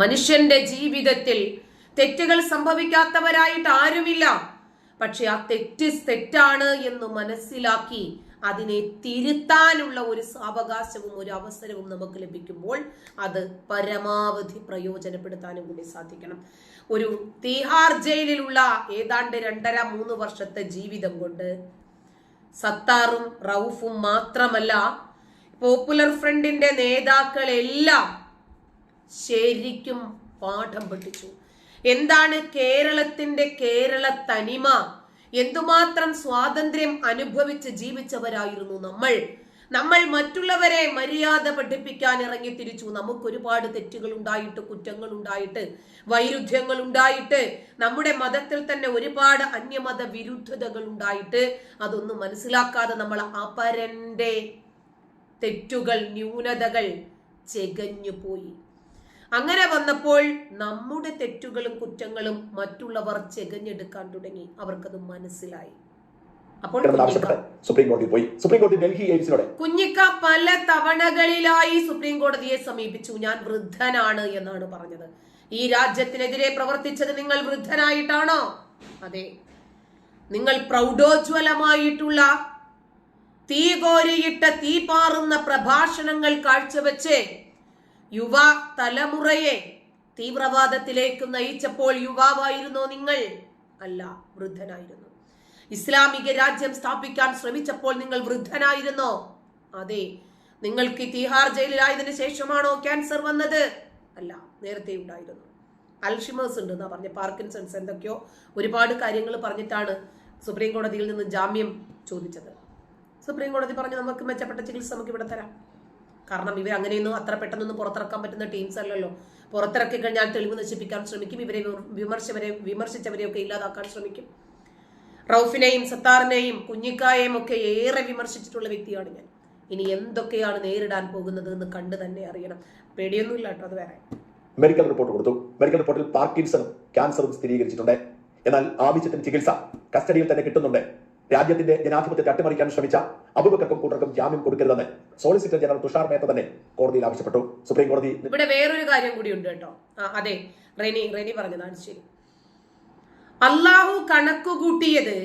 മനുഷ്യന്റെ ജീവിതത്തിൽ തെറ്റുകൾ സംഭവിക്കാത്തവരായിട്ട് ആരുമില്ല. പക്ഷെ ആ തെറ്റ് തെറ്റാണ് എന്ന് മനസ്സിലാക്കി അതിനെ തിരുത്താനുള്ള ഒരു സാവകാശവും ഒരു അവസരവും നമുക്ക് ലഭിക്കുമ്പോൾ അത് പരമാവധി പ്രയോജനപ്പെടുത്താനും കൂടി സാധിക്കണം. ഒരു തീഹാർ ജയിലിലുള്ള ഏതാണ്ട് രണ്ടര മൂന്ന് വർഷത്തെ ജീവിതം കൊണ്ട് സത്താറും റൌഫും മാത്രമല്ല പോപ്പുലർ ഫ്രണ്ടിന്റെ നേതാക്കളെല്ലാം ശരിക്കും പാഠം പഠിച്ചു. എന്താണ് കേരളത്തിന്റെ കേരള തനിമ? എന്തുമാത്രം സ്വാതന്ത്ര്യം അനുഭവിച്ച് ജീവിച്ചവരായിരുന്നു നമ്മൾ? നമ്മൾ മറ്റുള്ളവരെ മര്യാദ പഠിപ്പിക്കാൻ ഇറങ്ങി തിരിച്ചു. നമുക്ക് ഒരുപാട് തെറ്റുകൾ ഉണ്ടായിട്ട് കുറ്റങ്ങൾ ഉണ്ടായിട്ട് വൈരുദ്ധ്യങ്ങൾ ഉണ്ടായിട്ട് നമ്മുടെ മതത്തിൽ തന്നെ ഒരുപാട് അന്യമത വിരുദ്ധതകൾ ഉണ്ടായിട്ട് അതൊന്നും മനസ്സിലാക്കാതെ നമ്മൾ അപരന്റെ തെറ്റുകൾ ന്യൂനതകൾ ചെകഞ്ഞു പോയി അങ്ങനെ വന്നപ്പോൾ നമ്മുടെ തെറ്റുകളും കുറ്റങ്ങളും മറ്റുള്ളവർ ചെകഞ്ഞെടുക്കാൻ തുടങ്ങി. അവർക്കത് മനസ്സിലായി. അപ്പോൾ സുപ്രീം കോടതി പോയി. സുപ്രീം കോടതി ഡൽഹി കുഞ്ഞിക്ക പല തവണകളിലായി സുപ്രീം കോടതിയെ സമീപിച്ചു. ഞാൻ വൃദ്ധനാണ് എന്നാണ് പറഞ്ഞത്. ഈ രാജ്യത്തിനെതിരെ പ്രവർത്തിച്ചത് നിങ്ങൾ വൃദ്ധനായിട്ടാണോ? അതെ. നിങ്ങൾ പ്രൗഢോജ്വലമായിട്ടുള്ള തീ കോരിയിട്ട തീ പാറുന്ന പ്രഭാഷണങ്ങൾ കാഴ്ചവെച്ച് യുവ തലമുറയെ തീവ്രവാദത്തിലേക്ക് നയിച്ചപ്പോൾ യുവാവായിരുന്നോ നിങ്ങൾ? അല്ല വൃദ്ധനായിരുന്നു. ഇസ്ലാമിക രാജ്യം സ്ഥാപിക്കാൻ ശ്രമിച്ചപ്പോൾ നിങ്ങൾ വൃദ്ധനായിരുന്നോ? അതെ നിങ്ങൾക്ക് തിഹാർ ജയിലിലായതിനു ശേഷമാണോ ക്യാൻസർ വന്നത്? അല്ല നേരത്തെ ഉണ്ടായിരുന്നു. അൽഷിമേഴ്സ് ഉണ്ട് എന്നാ പറഞ്ഞ പാർക്കിൻസൺസ് എന്തൊക്കെയോ ഒരുപാട് കാര്യങ്ങൾ പറഞ്ഞിട്ടാണ് സുപ്രീം കോടതിയിൽ നിന്ന് ജാമ്യം ചോദിച്ചത്. സുപ്രീം കോടതി പറഞ്ഞു നമുക്ക് മെച്ചപ്പെട്ട ചികിത്സ നമുക്ക് ഇവിടെ തരാം. കാരണം ഇവർ അങ്ങനെയൊന്നും അത്ര പെട്ടെന്നൊന്നും പുറത്തിറക്കാൻ പറ്റുന്ന ടീംസ് അല്ലല്ലോ. പുറത്തിറക്കി കഴിഞ്ഞാൽ തെളിവ് നശിപ്പിക്കാൻ ശ്രമിക്കും. ഇവരെ വിമർശവരെ വിമർശിച്ചവരെയൊക്കെ ഇല്ലാതാക്കാൻ ശ്രമിക്കും. റൌഫിനെയും സത്താറിനെയും കുഞ്ഞിക്കായെയും ഒക്കെ ഏറെ വിമർശിച്ചിട്ടുള്ള വ്യക്തിയാണ് ഞാൻ. ഇനി എന്തൊക്കെയാണ് നേരിടാൻ പോകുന്നത് എന്ന് കണ്ടു തന്നെ അറിയണം. പേടിയൊന്നുമില്ല കേട്ടോ അത് വേറെ. മെഡിക്കൽ റിപ്പോർട്ട് കൊടുത്തു. മെഡിക്കൽ റിപ്പോർട്ടിൽ പാർക്കിൻസണും ക്യാൻസറും സ്ഥിരീകരിച്ചിട്ടുണ്ട്. എന്നാൽ ആവശ്യത്തിന് ചികിത്സ കസ്റ്റഡിയിൽ തന്നെ കിട്ടുന്നുണ്ട്. രാജ്യത്തിന്റെ ജനാധിപത്യത്തെ അട്ടിമറിക്കാൻ ശ്രമിച്ച അബുബക്കർക്കും കൂട്ടർക്കും ജാമ്യം കൊടുക്കരുതെന്ന് സോളിസിറ്റർ ജനറൽ തുഷാർ മേത്ത തന്നെ കോടതിയിൽ ആവശ്യപ്പെട്ടു. സുപ്രീം കോടതി ഇവിടെ വേറൊരു കാര്യം കൂടി ഉണ്ട് കേട്ടോ. അതെ. റെനി റെനി പറഞ്ഞതാണ്. ശരി. അള്ളാഹു കണക്കുകൂട്ടിയത്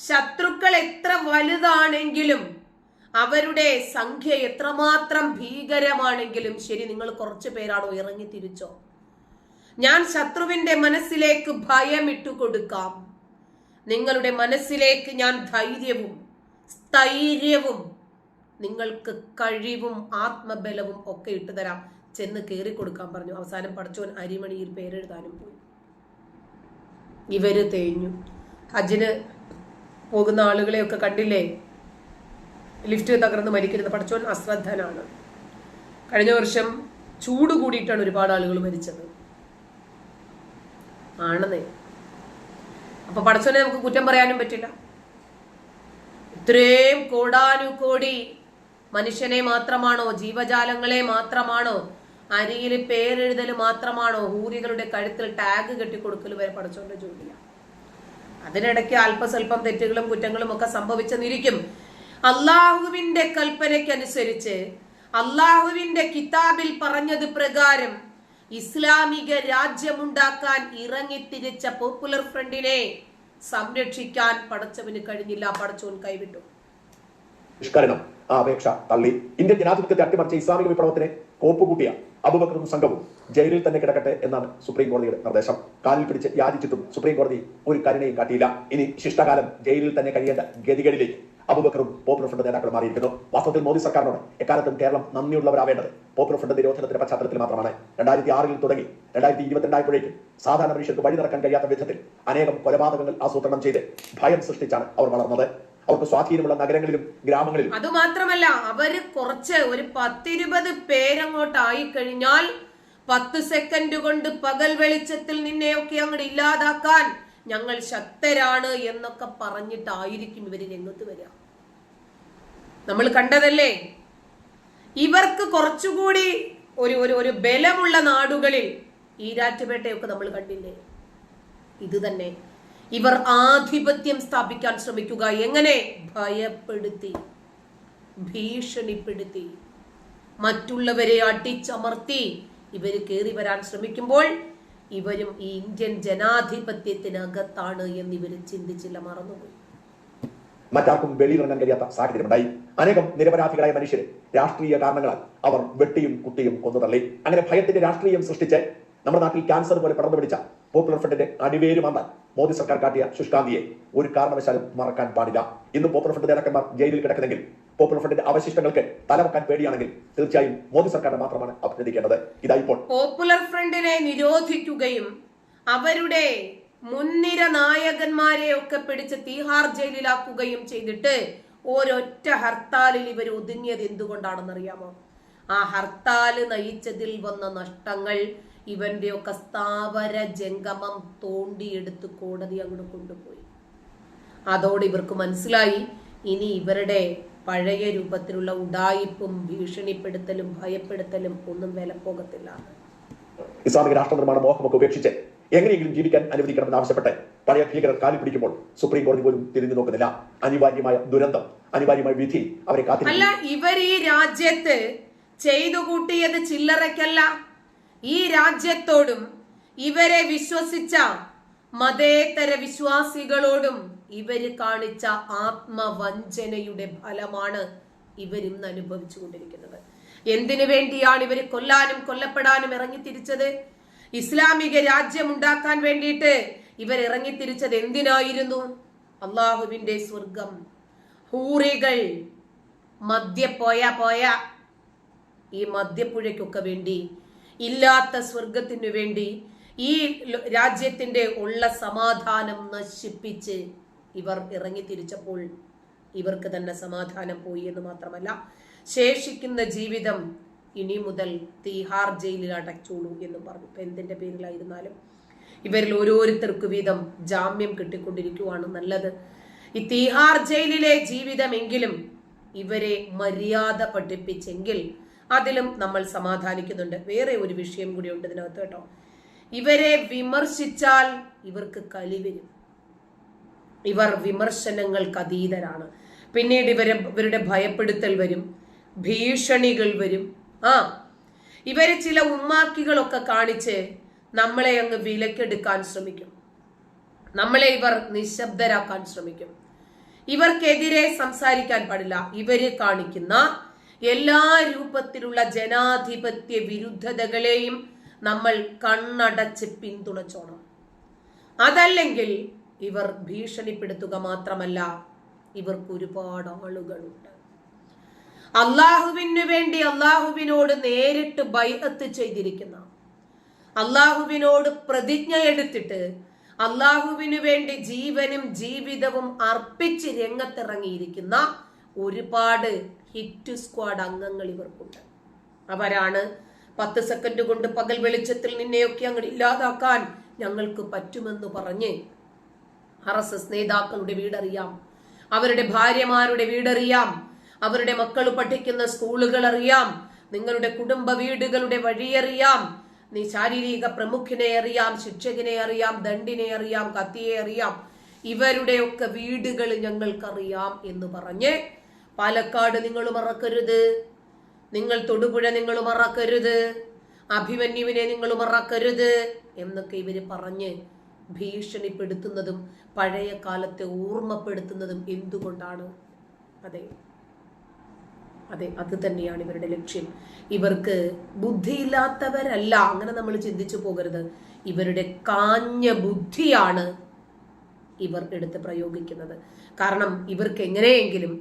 ശത്രുക്കൾ എത്ര വലുതാണെങ്കിലും അവരുടെ സംഖ്യ എത്രമാത്രം ഭീകരമാണെങ്കിലും ശരി നിങ്ങൾ കുറച്ചു പേരാണോ ഇറങ്ങി തിരിച്ചോ ഞാൻ ശത്രുവിന്റെ മനസ്സിലേക്ക് ഭയം ഇട്ടു കൊടുക്കാം നിങ്ങളുടെ മനസ്സിലേക്ക് ഞാൻ ധൈര്യവും സ്ഥൈര്യവും നിങ്ങൾക്ക് കഴിവും ആത്മബലവും ഒക്കെ ഇട്ടു തരാം. ചെന്ന് കയറി കൊടുക്കാൻ പറഞ്ഞു. അവസാനം പഠിച്ചവൻ അരിമണിയിൽ പേരെഴുതാനും പോയി. ഇവർ തേഞ്ഞു. ഹജ്ജിന് പോകുന്ന ആളുകളെയൊക്കെ കണ്ടില്ലേ? ലിഫ്റ്റ് തകർന്ന് മരിക്കരുത് പഠിച്ചവൻ അശ്രദ്ധനാണ്. കഴിഞ്ഞ വർഷം ചൂട് കൂടിയിട്ടാണ് ഒരുപാട് ആളുകൾ മരിച്ചത്. ആണെന്നേ. അപ്പൊ പടച്ചോനെ നമുക്ക് കുറ്റം പറയാനും പറ്റില്ല. ഇത്രയും കോടാനുകോടി മനുഷ്യനെ മാത്രമാണോ ജീവജാലങ്ങളെ മാത്രമാണോ അരിയിൽ പേരെഴുതൽ മാത്രമാണോ ഹൂരികളുടെ കഴുത്തിൽ ടാഗ് കെട്ടിക്കൊടുക്കൽ വരെ പടച്ചോന്റെ ജോലിയാണ് അതിനിടയ്ക്ക് അല്പസ്വല്പം തെറ്റുകളും കുറ്റങ്ങളും ഒക്കെ സംഭവിച്ചെന്നിരിക്കും. അള്ളാഹുവിന്റെ കൽപ്പനയ്ക്കനുസരിച്ച് അള്ളാഹുവിന്റെ കിതാബിൽ പറഞ്ഞത് പ്രകാരം ഇസ്ലാമിക രാജ്യമുണ്ടാക്കാൻ ഇറങ്ങിത്തിരിച്ച പോപ്പുലർ ഫ്രണ്ടിനെ സംരക്ഷിക്കാൻ പടച്ചവന് കഴിഞ്ഞില്ല. പടച്ചവൻ കൈവിട്ടു. അപേക്ഷ തള്ളി. ഇന്ത്യൻ ജനാധിപത്യത്തെ അട്ടിമറിച്ച ഇസ്ലാമിക വിപ്ലവത്തിന് കോപ്പുകൂട്ടിയ അബുബക്കറും സംഘവും ജയിലിൽ തന്നെ കിടക്കട്ടെ എന്നാണ് സുപ്രീം കോടതിയുടെ നിർദ്ദേശം. കാലിൽ പിടിച്ച് യാചിച്ചിട്ടും സുപ്രീം കോടതി ഒരു കരുണയും കാട്ടിയില്ല. ഇനി ശിഷ്ടകാലം ജയിലിൽ തന്നെ കഴിയേണ്ട ഗതികളിലേക്ക് അബുബക്കറും പോപ്പുലർ ഫ്രണ്ട് നേതാക്കളും മാറിയിരിക്കുന്നു. വാസ്തവത്തിൽ മോദി സർക്കാരിനോട് എക്കാലത്തും കേരളം നന്ദിയുള്ളവരാവേണ്ടത് പോപ്പുലർ ഫ്രണ്ട് നിരോധനത്തിന്റെ പശ്ചാത്തലത്തിൽ മാത്രമാണ്. രണ്ടായിരത്തി ആറിൽ തുടങ്ങി രണ്ടായിരത്തി ഇരുപത്തിരണ്ടായപ്പോഴേക്കും സാധാരണ മനുഷ്യർക്ക് വഴി നടക്കാൻ കഴിയാത്ത വിധത്തിൽ അനേകം കൊലപാതകങ്ങൾ ആസൂത്രണം ചെയ്ത് ഭയം സൃഷ്ടിച്ചാണ് അവർ വളർന്നത്. അവർക്ക് സ്വാധീനമുള്ള നഗരങ്ങളിലും ഗ്രാമങ്ങളിലും അത് മാത്രമല്ല അവർ കുറച്ച് ഒരു പത്തിരുപത് പേരങ്ങോട്ടായി കഴിഞ്ഞാൽ പത്ത് സെക്കൻഡ് കൊണ്ട് പകൽ വെളിച്ചത്തിൽ നിന്നെയൊക്കെ അങ്ങോട്ട് ഇല്ലാതാക്കാൻ ഞങ്ങൾ ശക്തരാണ് എന്നൊക്കെ പറഞ്ഞിട്ടായിരിക്കും ഇവർ രംഗത്ത് വരിക. നമ്മൾ കണ്ടതല്ലേ? ഇവർക്ക് കുറച്ചുകൂടി ഒരു ഒരു ഒരു ബലമുള്ള നാടുകളിൽ ഈരാറ്റുപേട്ടയൊക്കെ നമ്മൾ കണ്ടില്ലേ? ഇത് തന്നെ. ഇവർ ആധിപത്യം സ്ഥാപിക്കാൻ ശ്രമിക്കുക. എങ്ങനെ? ഭയപ്പെടുത്തി ഭീഷണിപ്പെടുത്തി. മറ്റുള്ളവരെ അടിച്ചമർത്തി ഇവർ കയറി വരാൻ ശ്രമിക്കുമ്പോൾ ഇവരും ഈ ഇന്ത്യൻ ജനാധിപത്യത്തിനകത്താണ് എന്ന് ഇവർ ചിന്തിച്ചില്ല മറന്നുപോയി. മറ്റാർക്കും വെളിയിലിറങ്ങാൻ കഴിയാത്ത സാഹചര്യമുണ്ടായി അനേകം നിരപരാധികളായ മനുഷ്യരെ രാഷ്ട്രീയ കാരണങ്ങളാൽ അവർ വെട്ടിയും കുട്ടിയും കൊന്നു തള്ളി അങ്ങനെ ഭയത്തിന്റെ രാഷ്ട്രീയം സൃഷ്ടിച്ച് നമ്മുടെ നാട്ടിൽ ക്യാൻസർ പോലെ പടർന്നു പിടിച്ച പോപ്പുലർ ഫ്രണ്ടിന്റെ അടിവേര് മോദി സർക്കാർ കാട്ടിയ ശുഷ്കാന്തിയെ ഒരു കാരണവശാലും മറക്കാൻ പാടില്ല. ഇന്ന് പോപ്പുലർ ഫ്രണ്ട് നേതാക്കന്മാർ ജയിലിൽ കിടക്കുന്നെങ്കിൽ പോപ്പുലർ ഫ്രണ്ടിന്റെ അവശിഷ്ടങ്ങൾക്ക് തലവെക്കാൻ പേടിയാണെങ്കിൽ തീർച്ചയായും മോദി സർക്കാരിനെ മാത്രമാണ് അഭിനന്ദിക്കേണ്ടത്. ഇതാ ഇപ്പോൾ പോപ്പുലർ ഫ്രണ്ടിനെ നിരോധിക്കുകയും അവരുടെ മുൻനിര നായകന്മാരെ ഒക്കെ പിടിച്ച് തീഹാർ ജയിലിലാക്കുകയും ചെയ്തിട്ട് ഒരൊറ്റ ഹർത്താലിൽ ഇവർ ഒതുങ്ങിയത് എന്തുകൊണ്ടാണെന്നറിയാമോ? ആ ഹർത്താൽ നയിച്ചതിൽ വന്ന നഷ്ടങ്ങൾ ഇവന്റെ ഒക്കെ സ്ഥാവര ജംഗമം തോണ്ടിയെടുത്ത് കോടതി അങ്ങോട്ട് കൊണ്ടുപോയി. അതോടെ ഇവർക്ക് മനസ്സിലായി ഇനി ഇവരുടെ പഴയ രൂപത്തിലുള്ള ഉടായിപ്പും ഭീഷണിപ്പെടുത്തലും ഭയപ്പെടുത്തലും ഒന്നും വില പോകത്തില്ല ഇസ്ലാമിക രാഷ്ട്ര നിർമ്മാണ മോഹമൊക്കെ ഉപേക്ഷിച്ച് എങ്ങനെയെങ്കിലും ജീവിക്കാൻ അനുവദിക്കണമെന്ന് ആവശ്യപ്പെട്ട് പഴയ ഭീകരർ കാലി പിടിക്കുമ്പോൾ സുപ്രീം കോടതി പോലും തിരിഞ്ഞു നോക്കുന്നില്ല. അനിവാര്യമായ ദുരന്തം അനിവാര്യമായ വിധി അവരെ അല്ല ഇവർ ഈ രാജ്യത്ത് ചെയ്തു കൂട്ടിയത് ചില്ലറയ്ക്കല്ല. ഈ രാജ്യത്തോടും ഇവരെ വിശ്വസിച്ച മതേതര വിശ്വാസികളോടും ഇവർ കാണിച്ച ആത്മവഞ്ചനയുടെ ഫലമാണ് ഇവരിന്ന് അനുഭവിച്ചുകൊണ്ടിരിക്കുന്നത് എന്തിനു വേണ്ടിയാണ് ഇവർ കൊല്ലാനും കൊല്ലപ്പെടാനും ഇറങ്ങിത്തിരിച്ചത് ഇസ്ലാമിക രാജ്യം ഉണ്ടാക്കാൻ വേണ്ടിയിട്ട് ഇവർ ഇറങ്ങിത്തിരിച്ചത് എന്തിനായിരുന്നു? അള്ളാഹുവിന്റെ സ്വർഗം. ഹൂറികൾ മദ്യ പോയ പോയ ഈ മദ്യപ്പുഴയ്ക്കൊക്കെ വേണ്ടി ഇല്ലാത്ത സ്വർഗത്തിനു വേണ്ടി ഈ രാജ്യത്തിന്റെ ഉള്ള സമാധാനം നശിപ്പിച്ച് ഇവർ ഇറങ്ങി തിരിച്ചപ്പോൾ ഇവർക്ക് തന്നെ സമാധാനം പോയി എന്ന് മാത്രമല്ല ശേഷിക്കുന്ന ജീവിതം ഇനി മുതൽ തീഹാർ ജയിലിൽ അടച്ചോളൂ എന്ന് പറഞ്ഞു. ഇപ്പൊ എന്തിന്റെ പേരിലായിരുന്നാലും ഇവരിൽ ഓരോരുത്തർക്ക് വീതം ജാമ്യം കിട്ടിക്കൊണ്ടിരിക്കുവാണ് നല്ലത്. ഈ തീഹാർ ജയിലിലെ ജീവിതമെങ്കിലും ഇവരെ മര്യാദ പഠിപ്പിച്ചെങ്കിൽ അതിലും നമ്മൾ സമാധാനിക്കുന്നുണ്ട്. വേറെ ഒരു വിഷയം കൂടി ഉണ്ട് ഇതിനകത്ത് കേട്ടോ. ഇവരെ വിമർശിച്ചാൽ ഇവർക്ക് കലി വരും. ഇവർ വിമർശനങ്ങൾക്ക് അതീതരാണ്. പിന്നീട് ഇവരെ ഇവരുടെ ഭയപ്പെടുത്തൽ വരും. ഭീഷണികൾ വരും. ആ. ഇവർ ചില ഉമ്മാക്കികളൊക്കെ കാണിച്ച് നമ്മളെ അങ്ങ് വിലക്കെടുക്കാൻ ശ്രമിക്കും. നമ്മളെ ഇവർ നിശബ്ദരാക്കാൻ ശ്രമിക്കും. ഇവർക്കെതിരെ സംസാരിക്കാൻ പാടില്ല. ഇവർ കാണിക്കുന്ന എല്ലാ രൂപത്തിലുള്ള ജനാധിപത്യ വിരുദ്ധതകളെയും നമ്മൾ കണ്ണടച്ച് പിന്തുണച്ചോണം. അതല്ലെങ്കിൽ ഇവർ ഭീഷണിപ്പെടുത്തുക മാത്രമല്ല ഇവർക്ക് ഒരുപാട് ആളുകളുണ്ട്. അള്ളാഹുവിനു വേണ്ടി അള്ളാഹുവിനോട് നേരിട്ട് ബൈഅത്ത് ചെയ്തിരിക്കുന്ന. അള്ളാഹുവിനോട് പ്രതിജ്ഞ എടുത്തിട്ട് അള്ളാഹുവിനു വേണ്ടി ജീവനും ജീവിതവും അർപ്പിച്ച് രംഗത്തിറങ്ങിയിരിക്കുന്ന ഒരുപാട് ഹിറ്റ് സ്ക്വാഡ് അംഗങ്ങൾ ഇവർക്കുണ്ട്. അവരാണ് പത്ത് സെക്കൻഡ് കൊണ്ട് പകൽ വെളിച്ചത്തിൽ നിന്നെയൊക്കെ അങ്ങ് ഇല്ലാതാക്കാൻ ഞങ്ങൾക്ക് പറ്റുമെന്ന് പറഞ്ഞ് ആർ എസ് എസ് നേതാക്കളുടെ വീടറിയാം. അവരുടെ ഭാര്യമാരുടെ വീടറിയാം. അവരുടെ മക്കൾ പഠിക്കുന്ന സ്കൂളുകൾ അറിയാം. നിങ്ങളുടെ കുടുംബ വീടുകളുടെ വഴിയറിയാം നീ ശാരീരിക പ്രമുഖനെ അറിയാം ശിക്ഷകനെ അറിയാം ദണ്ഡിനെ അറിയാം കത്തിയെ അറിയാം. ഇവരുടെയൊക്കെ വീടുകൾ ഞങ്ങൾക്കറിയാം എന്ന് പറഞ്ഞ് പാലക്കാട് നിങ്ങൾ മറക്കരുത്. നിങ്ങൾ തൊടുപുഴ നിങ്ങൾ മറക്കരുത്. അഭിമന്യുവിനെ നിങ്ങൾ മറക്കരുത് എന്നൊക്കെ ഇവർ പറഞ്ഞ് ഭീഷണിപ്പെടുത്തുന്നതും പഴയ കാലത്തെ ഓർമ്മപ്പെടുത്തുന്നതും എന്തുകൊണ്ടാണ്? അതെ. അതെ അത് തന്നെയാണ് ഇവരുടെ ലക്ഷ്യം. ഇവർക്ക് ബുദ്ധിയില്ലാത്തവരല്ല അങ്ങനെ നമ്മൾ ചിന്തിച്ചു പോകരുത്. ഇവരുടെ കാഞ്ഞ ബുദ്ധിയാണ് ഇവർ എടുത്ത് പ്രയോഗിക്കുന്നത്. കാരണം ഇവർക്ക് എങ്ങനെയെങ്കിലും